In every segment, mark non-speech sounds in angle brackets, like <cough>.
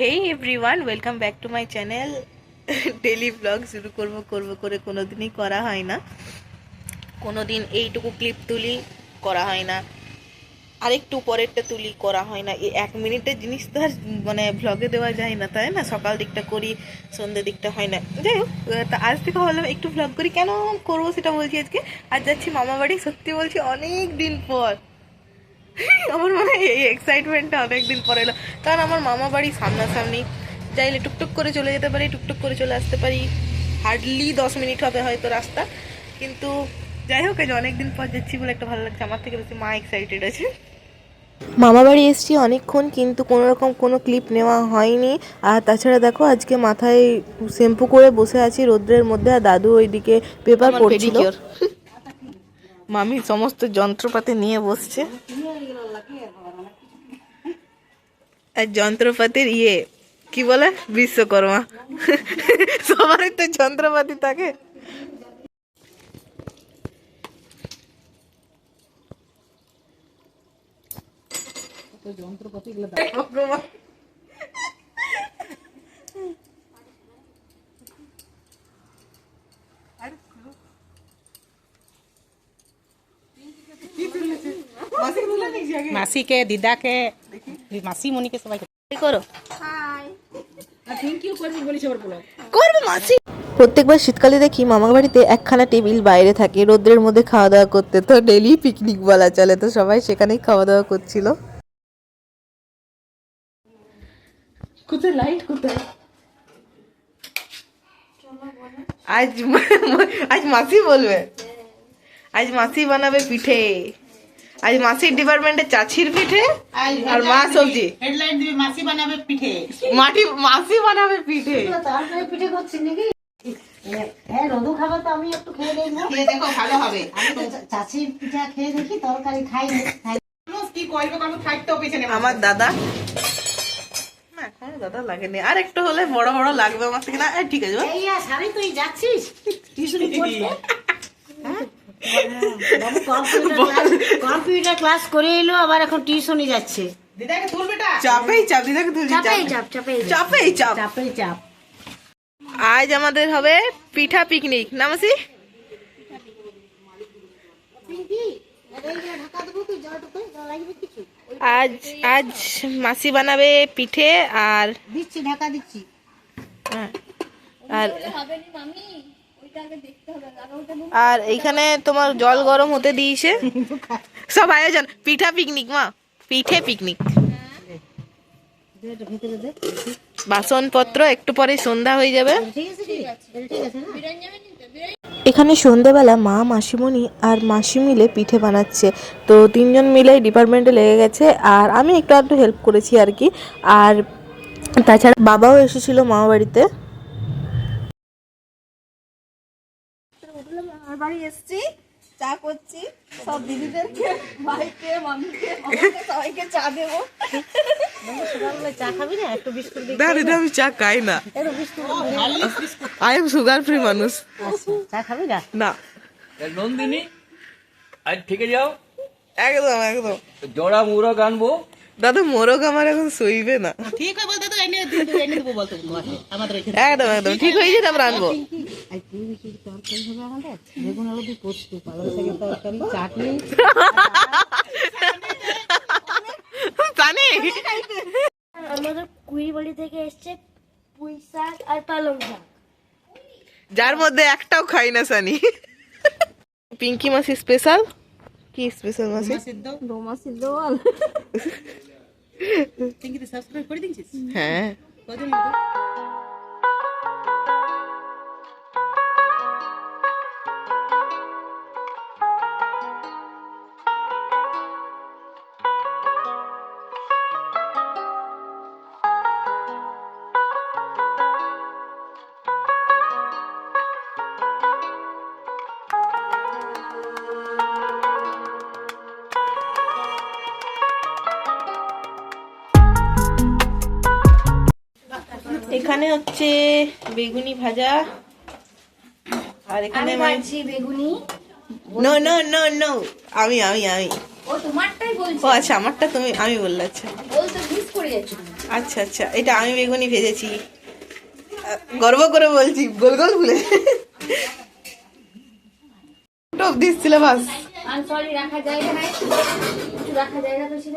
Hey everyone welcome back to my channel daily vlog শুরু করব করব করে কোনো দিনই করা হয় না। কোনো দিন এইটুকু ক্লিপ তুলি, করা হয় না। আরেকটু পরেরটা তুলি, করা হয় না। এই এক মিনিটের জিনিস তো আর মানে ভ্লগে দেওয়া যায় না, তাই না? সকাল দিকটা করি, সন্ধ্যে দিকটা হয় না। যাই হোক, তা আজ থেকে ভাবলাম একটু ভ্লগ করি। কেন করব সেটা বলছি আজকে? আজ যাচ্ছি মামা বাড়ি সত্যি বলছি অনেক দিন পর। আমার মনে হয় এই এক্সাইটমেন্টটা অনেকদিন পরে এলো। কারণ আমার মামা বাড়ি সামনাসামনি। চাইলে টুকটুক করে চলে যেতে পারি টুকটুক করে চলে আসতে পারি। হার্ডলি দশ মিনিট হবে হয়তো রাস্তা। কিন্তু যাই হোক আজ অনেকদিন পর যাচ্ছি বলে একটা ভালো লাগছে। আমার থেকে বেশি মা এক্সাইটেড আছে। মামা বাড়ি এসেছি অনেকক্ষণ কিন্তু কোনো রকম কোনো ক্লিপ নেওয়া হয়নি। আর তাছাড়া দেখো আজকে মাথায় শ্যাম্পু করে বসে আছি রোদ্রের মধ্যে আর দাদু ওইদিকে পেপার পড়ছিল। মামি সমস্ত যন্ত্রপাতি নিয়ে বসছে। আর যন্ত্রপাতির ইয়ে কি বলে? বিশ্বকর্মা। সবারই তো যন্ত্রপাতি থাকে। ভগবান। মাসিকে দিদাকে মাসি মনিকে সবাইকে কি করো করবে মাসি। প্রত্যেকবার শীতকালে দেখি মামার বাড়িতে একখানা টেবিল বাইরে থাকে রোদ্রের মধ্যে খাওয়া দাওয়া করতে তো ডেলি পিকনিক বলা চলে তো সবাই সেখানেই খাওয়া দাওয়া করছিল কোথায় লাইট কোথায় আজ আজ মাসি বলবে। আজ মাসি বানাবে পিঠে। আজ মাসির ডিপার্টমেন্টে চাচির পিঠে আর মা সবজি। হেডলাইন দিবি মাসি বানাবে পিঠে। মাটি মাসি বানাবে পিঠে। তারপরে পিঠে করছি নাকি? হ্যাঁ রোদু তো আমি একটু খেয়ে দেখব খেয়ে দেখো ভালো হবে। আমি তো চাচির পিঠা খেয়ে দেখি তরকারি খাই কি করবে কারণ থাকতেও পেছনে আমার দাদা। দাদা লাগেনি। আর একটু হলে বড় বড় লাগবে আমার থেকে। না ঠিক আছে তুই যাচ্ছিস? টিউশন হ্যাঁ? <laughs> কম্পিউটার ক্লাস করে এলো আবার এখন টিউশনে যাচ্ছে। দিদাকে তুল বেটা চাপেই চাপ দিদাকে তুলছি চাপেই চাপ চাপ। চাপেই চাপ। চাপেই চাপ। আজ আমাদের হবে পিঠা পিকনিক না মাসি? আজ আজ মাসি বানাবে পিঠে আর দিচ্ছি ঢাকা দিচ্ছি। হ্যাঁ, আর আর এইখানে তোমার জল গরম হতে দিয়েছে। সব আয়োজন পিঠা পিকনিক মা। পিঠে পিকনিক বাসনপত্র একটু পরে সন্ধ্যা হয়ে যাবে। এখানে সন্ধেবেলা মা, মাসিমণি আর মাসি মিলে পিঠে বানাচ্ছে। তো তিনজন মিলে ডিপার্টমেন্টে লেগে গেছে, আর আমি একটু একটু হেল্প করেছি আর কি। আর তাছাড়া বাবাও এসেছিল মামা বাড়িতে। বাড়ি এসছি চা করছি সব দিদিদেরকে ভাইকে মামিকে সবাইকে চা দেবো। চা খাবি না একটু বিস্কুট দিই না আমি চা খাই না। আই এম সুগার ফ্রি মানুষ। চা খাবি না। না নন্দিনী আজ থেকে যাও। একদম একদম। জোড়া মুরগ আনব। দাদা মোরগ আমার এখন সইবে না। ঠিক হয় বলতে তো এনে দিতে এনে দেবো বলতো তোমাকে আমাদের একদম একদম। ঠিক হয়ে যাবে তারপর আনব। আর তুই কি তরকারি হবে আমাদের বেগুন আলু দিয়ে পোস্ত পালং শাকের তরকারি চাটনি জানি আমাদের কুড়িবাড়ি থেকে এসছে পুঁই শাক আর পালং শাক। যার মধ্যে একটাও খাই না সানি। পিঙ্কি মাসি স্পেশাল কি স্পেশাল মাসি? সিদ্ধ দোমা সিদ্ধ বল সাবস্ক্রাইব করে দিয়েছিস? হ্যাঁ। এখানে হচ্ছে বেগুনি ভাজা। আর এখানে ভাজছি বেগুনি। নো নো নো নো আমি আমি আমি। ও তোমারটাই বলছি। ও আচ্ছা আমারটা তুমি আমি বললে আচ্ছা। বলতে মিস করে যাচ্ছ। আচ্ছা আচ্ছা এটা আমি বেগুনি ভেজেছি। গর্ব করে বলছি গোল গোল ফুলে টপ দিচ্ছিল বাস আর সরি রাখা জায়গা নাই কিছু রাখা জায়গা তো ছিল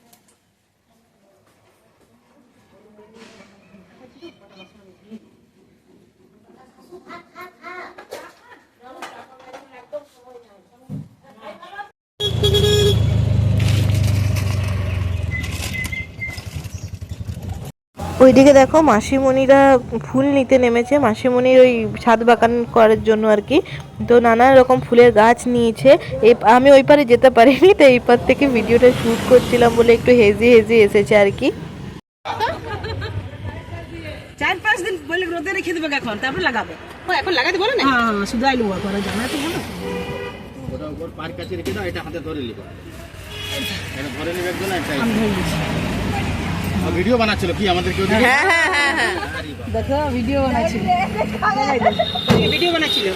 ওইদিকে দেখো মাসিমণিরা ফুল নিতে নেমেছে। মাসিমণির ওই ছাদ বাগান করার জন্য আর কি। তো নানা রকম ফুলের গাছ নিয়েছে। এই আমি ওই পারে যেতে পারিনি তো এই পার থেকে ভিডিওটা শ্যুট করছিলাম বলে একটু হেজি হেজি এসেছে আর কি। চার পাঁচ দিন বলে রোদে রেখে দেবে এখন তারপর লাগাবে। এখন লাগাতে বলো না। হ্যাঁ শুধু আইলু করা জানা তো বলো। ওটা উপর পার কাছে রেখে দাও এটা হাতে ধরে নিবা। এটা ধরে নিবে আমি ধরে আর ভিডিও বানাচ্ছিল। কি আমাদের কেউ হ্যাঁ হ্যাঁ হ্যাঁ হ্যাঁ। দেখো ভিডিও বানাচ্ছিল। ভিডিও বানাচ্ছিল।